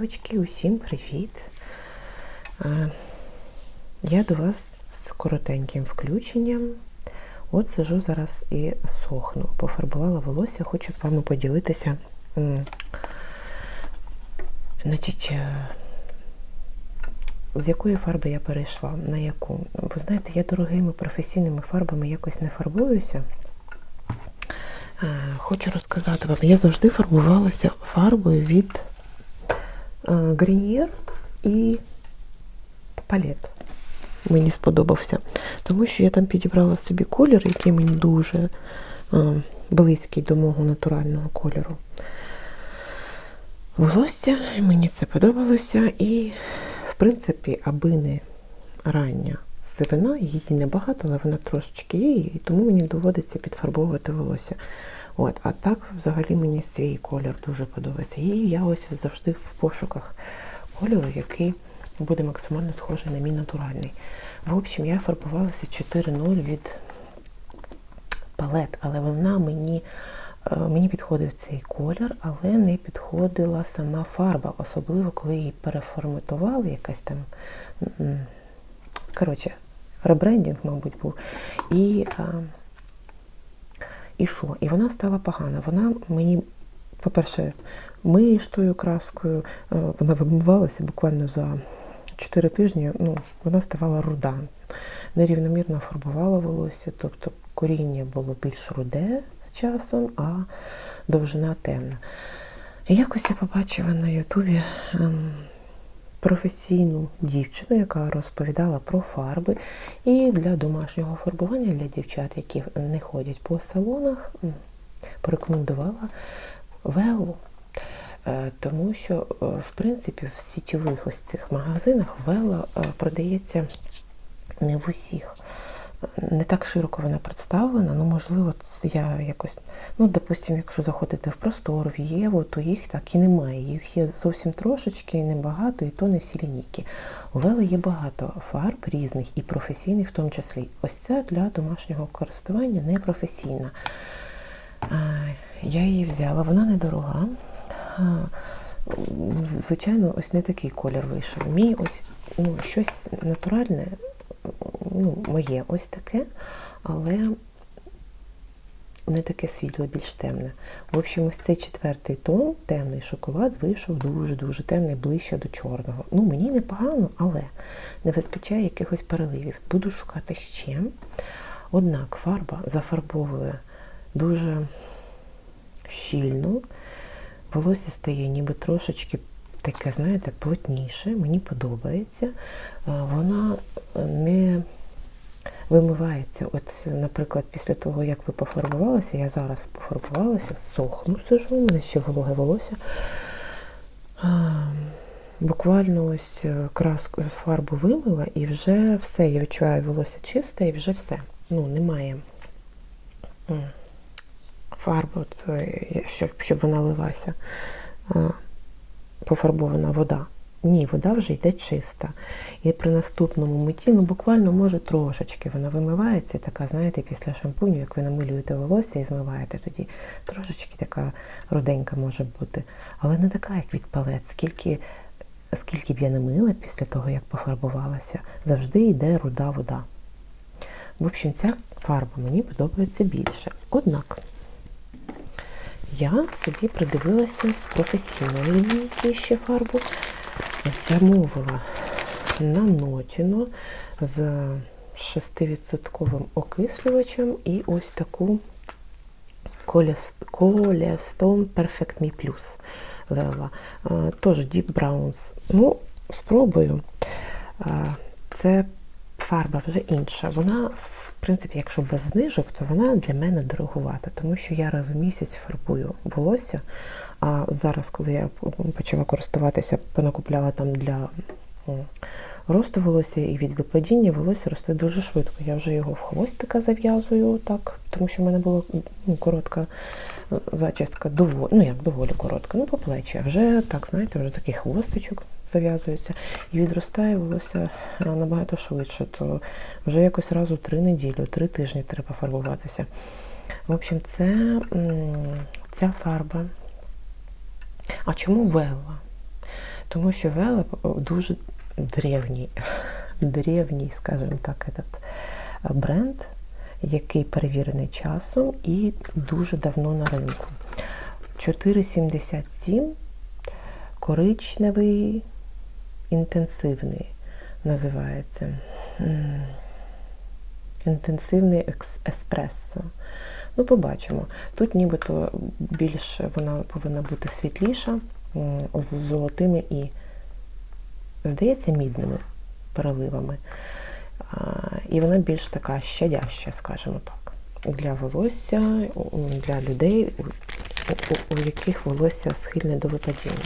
Дівчатки, усім привіт! Е, Я до вас з коротеньким включенням. От сижу зараз і сохну. Пофарбувала волосся, хочу з вами поділитися. Значить, е, з якої фарби я перейшла? На яку? Ви знаєте, я дорогими професійними фарбами якось не фарбуюся. Е, Хочу розказати вам, я завжди фарбувалася фарбою від Гріньєр і палет. Мені сподобався. Тому що я там підібрала собі колір, який мені дуже е, близький до мого натурального кольору. Волосся, мені це подобалося. І, в принципі, аби не рання сивина, її небагато, але вона трошечки є, і тому мені доводиться підфарбовувати волосся. От, а так, взагалі, мені цей колір дуже подобається. І я ось завжди в пошуках кольору, який буде максимально схожий на мій натуральний. В общем, я фарбувалася 4.0 від палет, але вона мені, е, мені підходив цей колір, але не підходила сама фарба, особливо коли її переформатували, якась там. Коротше, ребрендінг, мабуть, був. І, а, і що? І вона стала погана. Вона мені, по-перше, миєш тою краскою, е, вона вимивалася буквально за 4 тижні, ну, вона ставала руда. Нерівномірно фарбувала волосся, тобто коріння було більш руде з часом, а довжина темна. І якось я побачила на Ютубі ем, професійну дівчину, яка розповідала про фарби. І для домашнього фарбування для дівчат, які не ходять по салонах, порекомендувала Велу. Е, Тому що, е, в принципі, в сітєвих ось цих магазинах Вела е, продається не в усіх. Не так широко вона представлена, ну можливо, я якось, ну, допустимо, якщо заходити в простор, в Єву, то їх так і немає. Їх є зовсім трошечки, небагато, і то не всі лінійки. У Вели є багато фарб різних і професійних в тому числі. Ось це для домашнього користування не професійна. Я її взяла, вона недорога. Звичайно, ось не такий колір вийшов. Мій ось ну, щось натуральне, ну, моє ось таке, але не таке світле, більш темне. В общем, ось цей четвертий тон, темний шоколад, вийшов дуже-дуже темний, ближче до чорного. Ну, мені непогано, але не вистачає якихось переливів. Буду шукати ще. Однак фарба зафарбовує дуже щільно, волосся стає ніби трошечки таке, знаєте, плотніше, мені подобається. Вона не вимивається. От, наприклад, після того, як ви пофарбувалися, я зараз пофарбувалася, сохну сижу, у мене ще вологе волосся. Буквально ось е, краску фарбу вимила і вже все. Я відчуваю волосся чисте і вже все. Ну, немає фарби, е, щоб вона лилася. Пофарбована вода. Ні, вода вже йде чиста. І при наступному митті, ну буквально може трошечки вона вимивається, така, знаєте, після шампуню, як ви намилюєте волосся і змиваєте тоді, трошечки така руденька може бути. Але не така, як від палет. Скільки, скільки б я не мила після того, як пофарбувалася, завжди йде руда вода. В общем, ця фарба мені подобається більше. Однак. Я собі придивилася з професійної лінійки ще фарбу. Замовила на Нотіно з 6% окислювачем і ось таку Colestone Perfect Me Plus Лела. Тож Deep Browns. Ну, спробую. Це фарба вже інша. Вона, в принципі, якщо без знижок, то вона для мене дорогувата, тому що я раз у місяць фарбую волосся. А зараз, коли я почала користуватися, понакупляла там для росту волосся і від випадіння волосся росте дуже швидко. Я вже його в хвостика зав'язую так, тому що в мене була ну, коротка е, зачістка, доволі, ну як доволі коротка, ну по плечі. А вже так, знаєте, вже такий хвостичок зав'язується і відростає волосся е, набагато швидше, то вже якось раз у три неділі, три тижні треба фарбуватися. В общем, це ця фарба. А чому Велла? Тому що Велеп дуже древній, древній, скажімо так, этот бренд, який перевірений часом і дуже давно на ринку. 4,77 коричневий, інтенсивний називається. Інтенсивний еспресо. Ну, побачимо. Тут нібито більше вона повинна бути світліша, з золотими і, здається, мідними переливами. І вона більш така щадяща, скажімо так, для волосся, для людей, у, яких волосся схильне до випадіння.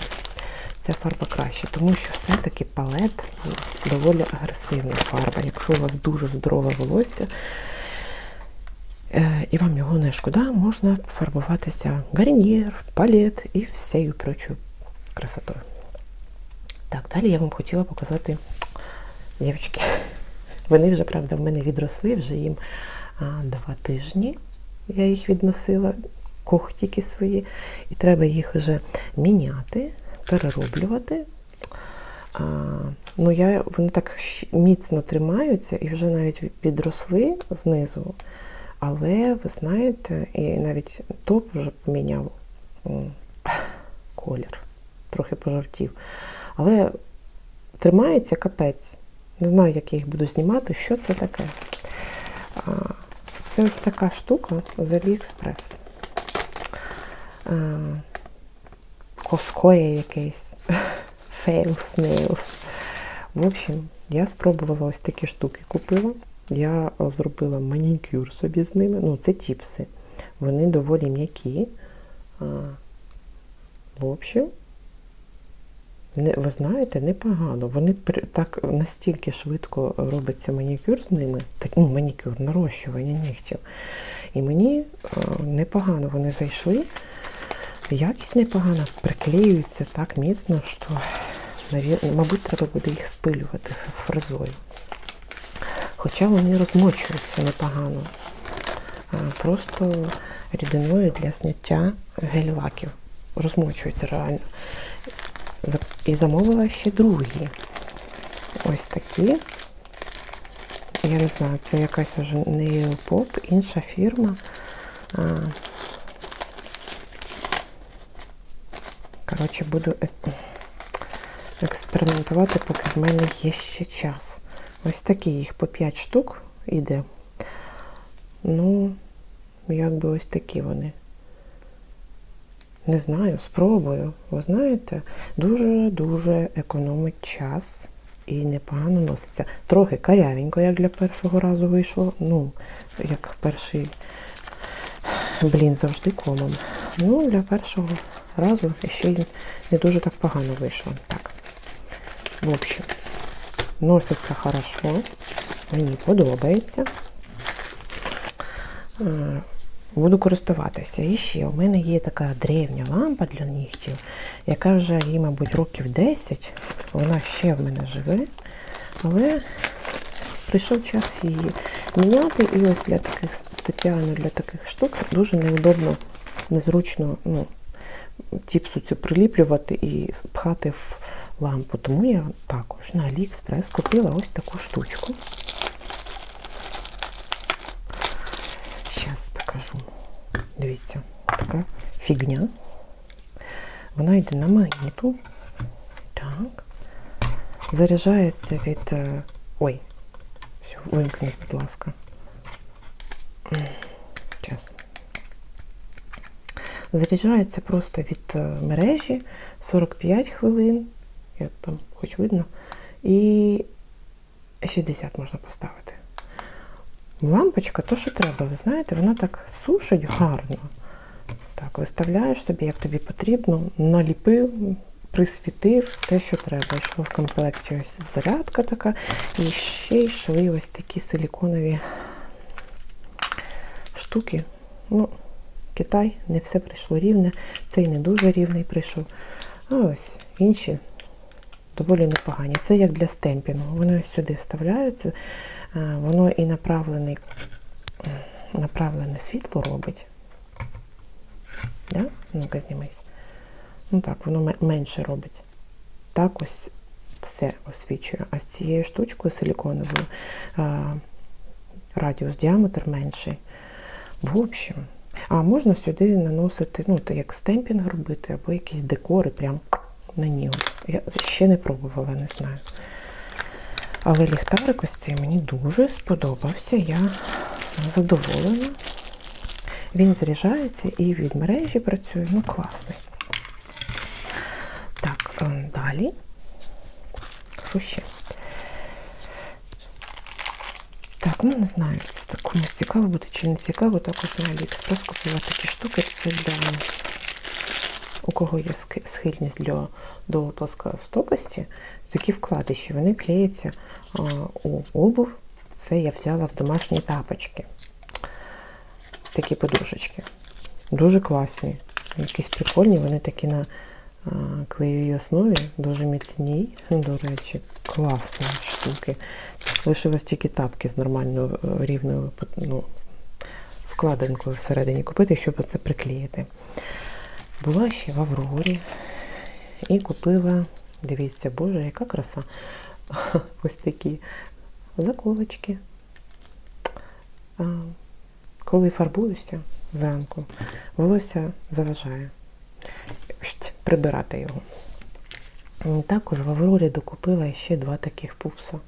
Ця фарба краще, тому що все-таки палет доволі агресивна фарба. Якщо у вас дуже здорове волосся, е, і вам його не шкода, можна фарбуватися гарнір, палет і всею прочою красотою. Так, далі я вам хотіла показати дівчатки. Вони вже, правда, в мене відросли, вже їм а, два тижні. Я їх відносила, когтики свої, і треба їх вже міняти, перероблювати. А, ну, я, вони так міцно тримаються і вже навіть підросли знизу. Але ви знаєте, і навіть топ вже поміняв колір, трохи пожовтів. Але тримається капець. Не знаю, як я їх буду знімати, що це таке. А, Це ось така штука з AliExpress. Коскоє якийсь. Fail Snails. В общем, я спробувала ось такі штуки купила. Я зробила манікюр собі з ними. Ну, це тіпси. Вони доволі м'які. В общем, не, ви знаєте, непогано. Вони так настільки швидко робиться манікюр з ними, так, ну, манікюр, нарощування нігтів. І мені е, непогано вони зайшли. Якість непогана, приклеюються так міцно, що, мабуть, треба буде їх спилювати фрезою. Хоча вони розмочуються непогано. Просто рідиною для зняття гель-лаків. Розмочуються реально. І замовила ще другі. Ось такі. Я не знаю, це якась вже не поп, інша фірма. Коротше, буду е- експериментувати, поки в мене є ще час. Ось такі їх по 5 штук іде. Ну, якби ось такі вони. Не знаю, спробую. Ви знаєте, дуже-дуже економить час і непогано носиться. Трохи карявенько, як для першого разу вийшло. Ну, як перший блін завжди комом. Ну, для першого разу ще й не дуже так погано вийшло. Так. В общем, носиться хорошо. Мені подобається. Е, Буду користуватися. І ще у мене є така древня лампа для нігтів, яка вже їй, мабуть, років 10. Вона ще в мене живе, але прийшов час її міняти. І ось для таких спеціально для таких штук дуже неудобно, незручно ну, тіпсу цю приліплювати і пхати в лампу. Тому я також на AliExpress купила ось таку штучку. Зараз покажу. Дивіться, така фігня. Вона йде на магніту. Так. Заряджається від. е, Ой, все, вимкнись, будь ласка. Зараз. Заряджається просто від е, мережі 45 хвилин, як там хоч видно, і 60 можна поставити. Лампочка, то, що треба, ви знаєте, вона так сушить гарно. Так, виставляєш собі, як тобі потрібно, наліпив, присвітив те, що треба. Йшло в комплекті ось зарядка така, і ще йшли ось такі силіконові штуки. Ну, Китай, не все прийшло рівне, цей не дуже рівний прийшов. А ось інші доволі непогані. Це як для стемпінгу. Вони ось сюди вставляються, воно і направлений, направлене світло робить. Да? Ну-ка знімись. Ну так, воно менше робить. так ось все освічує. А з цією штучкою силіконовою радіус діаметр менший. В общем, а можна сюди наносити, ну, так як стемпінг робити, або якісь декори прям на нього. Я ще не пробувала, не знаю. Але ліхтарик ось цей мені дуже сподобався. Я задоволена. Він заряджається і від мережі працює. Ну, класний. Так, ем, далі. Що ще? Так, ну не знаю, це так комусь цікаво буде чи не цікаво. Також на Аліекспрес купила такі штуки. Це для у кого є схильність для, до плоскостопості, такі вкладиші, вони клеяться а, у обув. Це я взяла в домашні тапочки. Такі подушечки. Дуже класні. Якісь прикольні, вони такі на клеєвій основі, дуже міцні, до речі, класні штуки. Лишилось тільки тапки з нормальною е, рівною ну, вкладинкою всередині купити, щоб це приклеїти. Була ще в Аврорі і купила, дивіться, боже, яка краса. Ось такі заколочки. Коли фарбуюся зранку, волосся заважає прибирати його. Також в Аврорі докупила ще два таких пупса.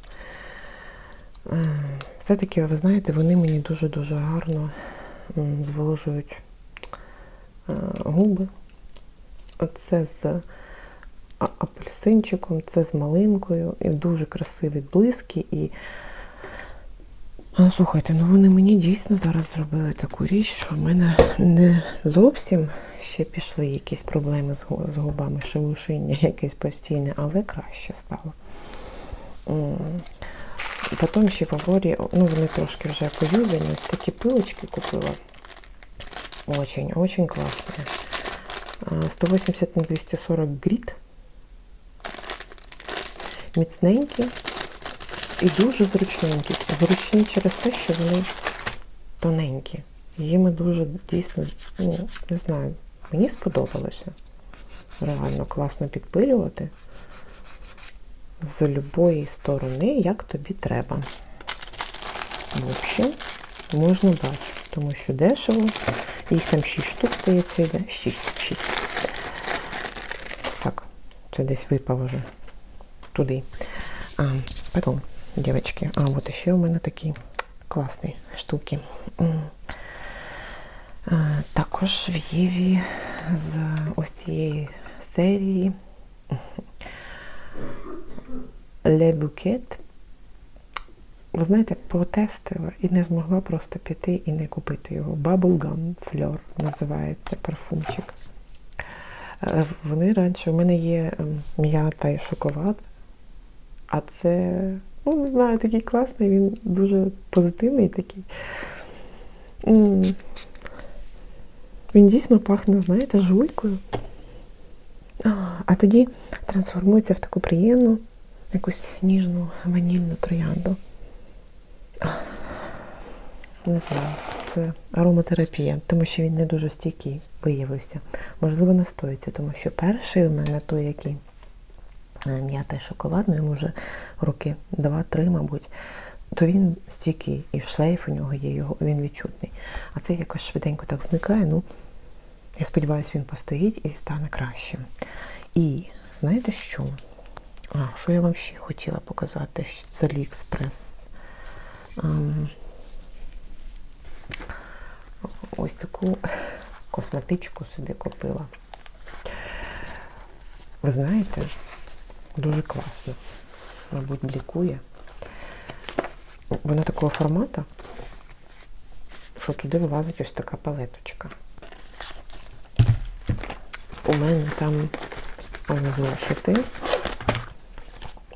Все-таки, ви знаєте, вони мені дуже-дуже гарно зволожують е, губи. Це з апельсинчиком, це з малинкою. І дуже красиві блиски. І слухайте, ну вони мені дійсно зараз зробили таку річ, що в мене не зовсім ще пішли якісь проблеми з губами, шелушиння якесь постійне, але краще стало. Потім ще в Аврорі, ну вони трошки вже поюзані, ось такі пилочки купила. Очень, очень классные. А, 180 на 240 гріт. Міцненькі і дуже зручненькі. Зручні через те, що вони тоненькі. Їми дуже дійсно, ну, не знаю, мені сподобалося. Реально класно підпилювати з любої сторони, як тобі треба. В общем, можна брати, тому що дешево. Їх там 6 штук здається йде. 6, 6. Так, це десь випав уже туди. А, потім, дівчатки, а от ще у мене такі класні штуки. Також в Єві з ось цієї серії Le Bouquet. Ви знаєте, потестила і не змогла просто піти і не купити його. Bubblegum Fleur називається парфумчик. Е, Вони раніше у мене є м'ята і шоколад, а це, ну не знаю, такий класний, він дуже позитивний такий. Він дійсно пахне, знаєте, жулькою. А, тоді трансформується в таку приємну, якусь ніжну ванільну троянду. Не знаю, це ароматерапія, тому що він не дуже стійкий виявився. Можливо, настоїться, тому що перший у мене той, який м'ята і шоколадний, йому вже роки два-три, мабуть, то він стійкий, і в шлейф у нього є, його, він відчутний. А це якось швиденько так зникає. Ну, я сподіваюся, він постоїть і стане кращим. І знаєте що? А, що я вам ще хотіла показати з Аліекспрес? Ем, Ось таку косметичку собі купила. Ви знаєте, дуже класно. Мабуть, блікує. Вона такого формату, що туди вилазить ось така палеточка. У мене там зошити.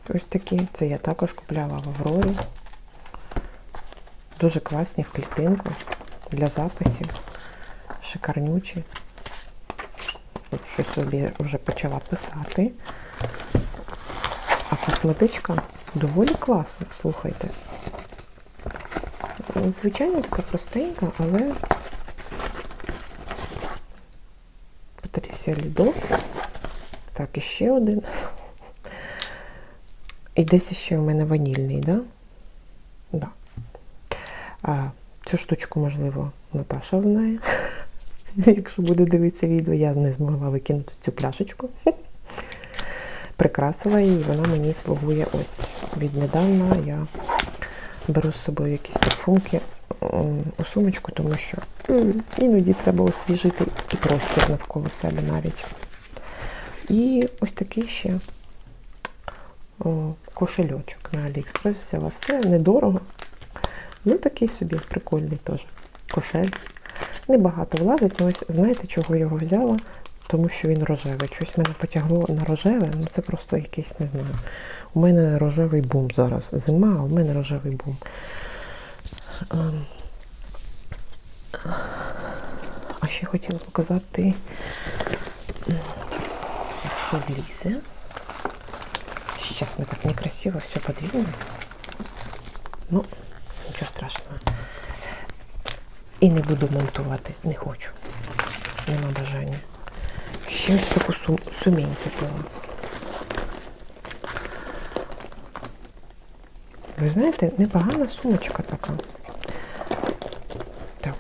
Ось такі. Це я також купляла в Аврорі. Дуже класні в клітинку для записів. Шикарнючі. От що собі вже почала писати. Косметичка доволі класна, слухайте. Звичайно, така простенька, але Патрісія Лідо. Так, і ще один. І десь ще у мене ванільний, да? Да. А цю штучку, можливо, Наташа знає. Якщо буде дивитися відео, я не змогла викинути цю пляшечку. Прикрасила її, вона мені слугує ось. Віднедавна я беру з собою якісь парфумки у сумочку, тому що іноді треба освіжити і простір навколо себе навіть. І ось такий ще кошельочок на Aliexpress взяла. Все недорого. Ну, такий собі прикольний теж кошель. Небагато влазить, але ось знаєте, чого його взяла? Тому що він рожевий. Щось мене потягло на рожеве, ну це просто якийсь, не знаю. У мене рожевий бум зараз. Зима, а у мене рожевий бум. Ем. А ще хотіла показати, якщо влізе. Сейчас мы так некрасиво все подвинем. Ну, нічого страшного. І не буду монтувати, не хочу. Нема бажання. Ще ось таку сум сумінь купила. Ви знаєте, непогана сумочка така. Так.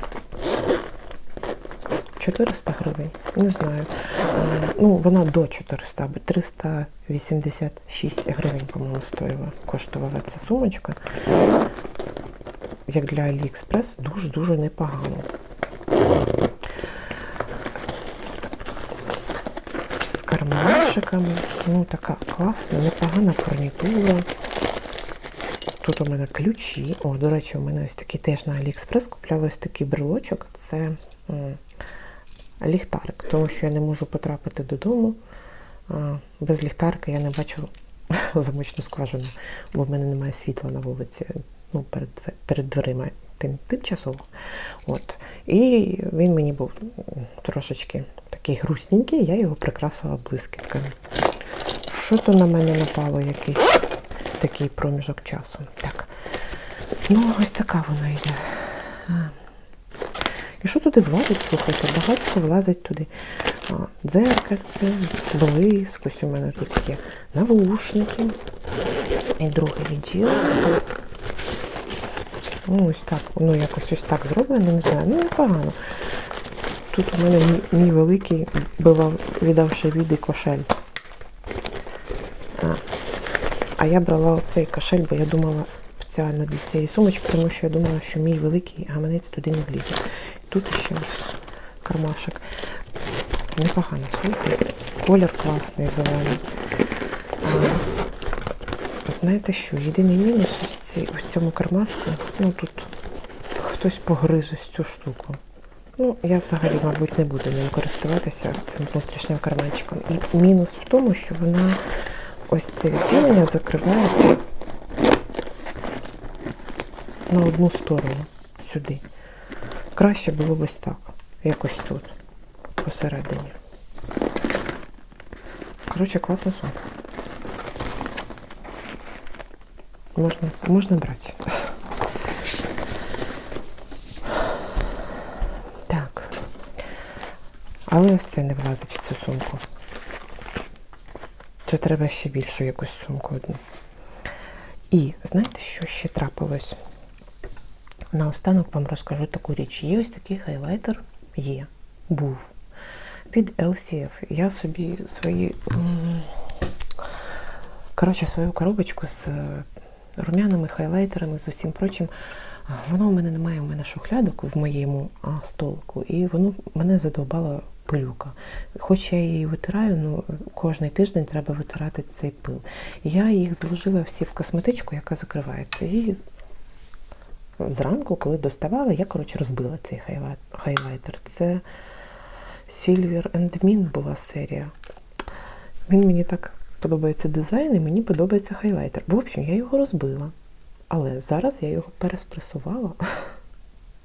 400 гривень. Не знаю. Е, Ну, вона до 400, або 386 гривень, по-моєму, стоїла. Коштувала ця сумочка. Як для Aliexpress, дуже-дуже непогано. З карманчиками. Ну, така класна, непогана фурнітура. Тут у мене ключі. О, до речі, у мене ось такий теж на Aliexpress купляла ось такий брелочок. Це ліхтарик, тому що я не можу потрапити додому. Без ліхтарика я не бачу замочну скважину, бо в мене немає світла на вулиці, ну, перед, перед дверима тим, тимчасово. От. І він мені був трошечки такий грустненький, я його прикрасила блискітками. Що то на мене напало якийсь такий проміжок часу. Так. Ну, ось така вона йде. І що туди влазить, слухайте, багатство влазить туди. Дзеркальце, блиск, ось у мене тут є навушники. І другий відділ. Ну, ось так, воно якось ось так зроблено, не знаю. Ну, непогано. Тут у мене мій, великий бивав, віддавши віди кошель. А, а я брала оцей кошель, бо я думала спеціально для цієї сумочки, тому що я думала, що мій великий гаманець туди не влізе. Тут ще ось кармашок. Непогано, слухай. Колір класний, зелений. Знаєте що? Єдиний мінус ось цьому кармашку. Ну тут хтось погриз ось цю штуку. Ну, я взагалі, мабуть, не буду ним користуватися цим внутрішнім карманчиком. І мінус в тому, що вона ось це відділення закривається на одну сторону сюди. Краще було б ось так, якось тут, посередині. Коротше, класна сумка. Можна, можна брати. Так. Але ось це не влазить в цю сумку. Це треба ще більшу якусь сумку одну. І знаєте, що ще трапилось? Наостанок вам розкажу таку річ. Є ось такий хайлайтер, є, був. Від LCF. Я собі свої. Коротше, свою коробочку з е, рум'яними хайлайтерами, з усім прочим. Воно у мене немає, у мене шухлядок в моєму а, столику, і воно мене задовбала пилюка. Хоч я її витираю, ну кожний тиждень треба витирати цей пил. Я їх зложила всі в косметичку, яка закривається. І зранку, коли доставала, я коротше розбила цей хайлайтер. Це Silver and Min була серія. Він мені так подобається дизайн, і мені подобається хайлайтер. В общем, я його розбила. Але зараз я його переспресувала.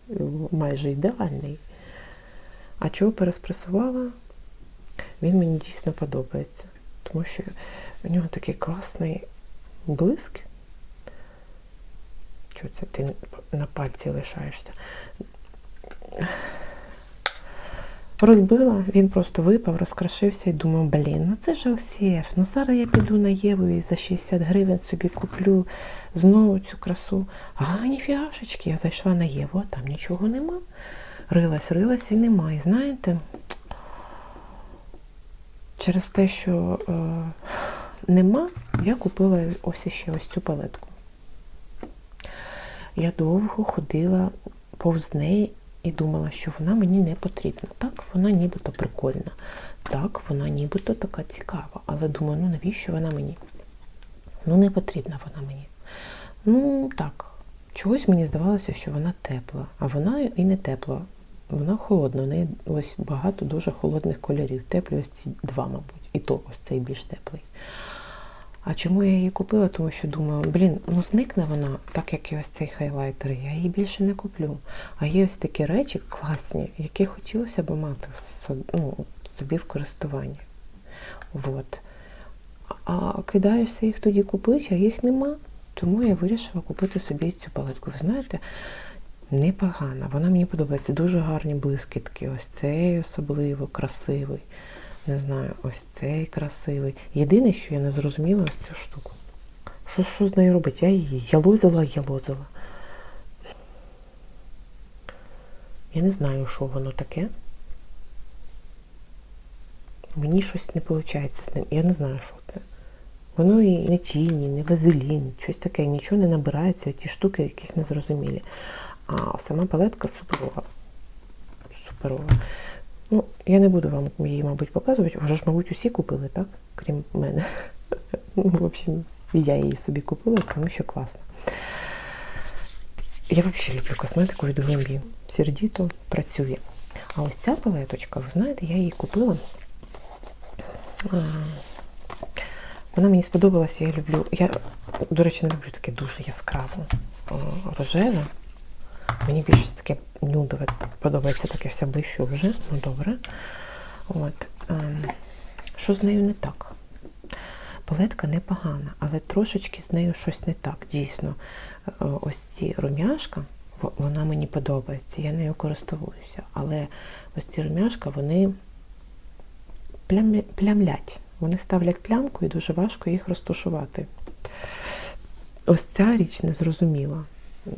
Майже ідеальний. А чого переспресувала? Він мені дійсно подобається. Тому що в нього такий класний блиск. Що це ти на пальці лишаєшся? Розбила, він просто випав, розкрашився і думав, блін, ну це ж LCF, ну зараз я піду на Єву і за 60 гривень собі куплю знову цю красу. А ніфігашечки, я зайшла на Єву, а там нічого нема. Рилась, рилась і нема. І знаєте, через те, що е, нема, я купила ось ще ось цю палетку. Я довго ходила повз неї і думала, що вона мені не потрібна. Так, вона нібито прикольна. Так, вона нібито така цікава. Але думаю, ну навіщо вона мені? Ну, не потрібна вона мені. Ну, так, чогось мені здавалося, що вона тепла, а вона і не тепла. Вона холодна, у неї ось багато дуже холодних кольорів. Теплі ось ці два, мабуть, і то ось цей більш теплий. А чому я її купила? Тому що думаю, блін, ну зникне вона, так як і ось цей хайлайтер, я її більше не куплю. А є ось такі речі класні, які хотілося б мати в ну, собі в користуванні. Вот. А кидаєшся їх тоді купити, а їх нема. Тому я вирішила купити собі цю палетку. Ви знаєте, непогана. Вона мені подобається. Дуже гарні блискітки. Ось цей особливо красивий. Не знаю, ось цей красивий. Єдине, що я не зрозуміла, ось цю штуку. Що, що з нею робити? Я її ялозила, ялозила. Я не знаю, що воно таке. Мені щось не виходить з ним. Я не знаю, що це. Воно і не тіні, не вазелін, щось таке, нічого не набирається, ті штуки якісь незрозумілі. А сама палетка суперова. Суперова. Ну, я не буду вам її, мабуть, показувати. Вже ж, мабуть, усі купили, так? Крім мене. Ну, в общем, я її собі купила, тому що класно. Я взагалі люблю косметику від Глембі. Сердіто працює. А ось ця палеточка, ви знаєте, я її купила. Вона мені сподобалася, я люблю. Я, до речі, не люблю таке дуже яскраво рожеве. Мені більше таке нюдове подобається таке все ближче вже. Ну добре. От. ем, Що з нею не так? Палетка непогана, але трошечки з нею щось не так. Дійсно, Е, ось ці румяшка, вона мені подобається, я нею користуюся. Але ось ці румяшка, вони плям, плямлять. Вони ставлять плямку і дуже важко їх розташувати. Ось ця річ незрозуміла. М,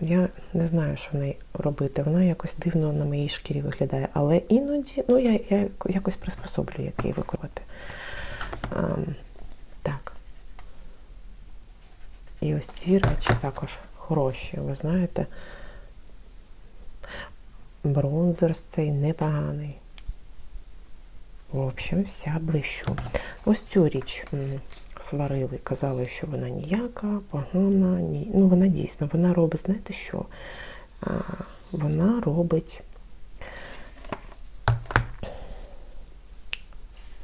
Я не знаю, що в неї робити. Вона якось дивно на моїй шкірі виглядає. Але іноді ну, я, я якось приспособлю, як її. Ем, так. І ось ці речі також хороші, ви знаєте. Бронзер цей непоганий. В общем, вся блищу. Ось цю річ сварили, казали, що вона ніяка, погана. Ні... Ну, вона дійсно, вона робить, знаєте що? А, вона робить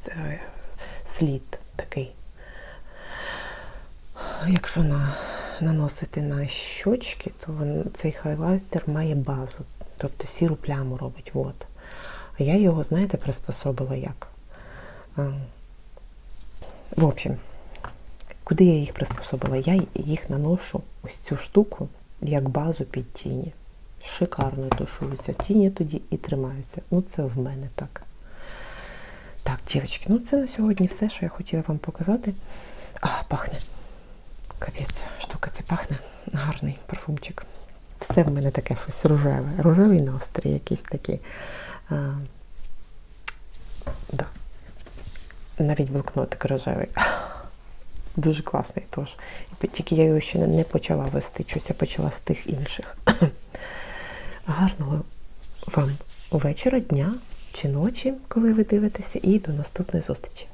е, слід такий. Якщо на, наносити на щочки, то він, цей хайлайтер має базу, тобто сіру пляму робить. От. А я його, знаєте, приспособила як? А, В общем, куди я їх приспособила? Я їх наношу ось цю штуку як базу під тіні. Шикарно тушуються тіні тоді і тримаються. Ну, це в мене так. Так, дівчатки, ну це на сьогодні все, що я хотіла вам показати. А, пахне. Капець, штука це пахне. Гарний парфумчик. Все в мене таке щось рожеве. Рожевий настрій якийсь такий. А, да. Навіть блокнотик рожевий. Дуже класний теж. Тільки я його ще не- почала вести, щось я почала з тих інших. Гарного вам вечора, дня чи ночі, коли ви дивитеся, і до наступної зустрічі.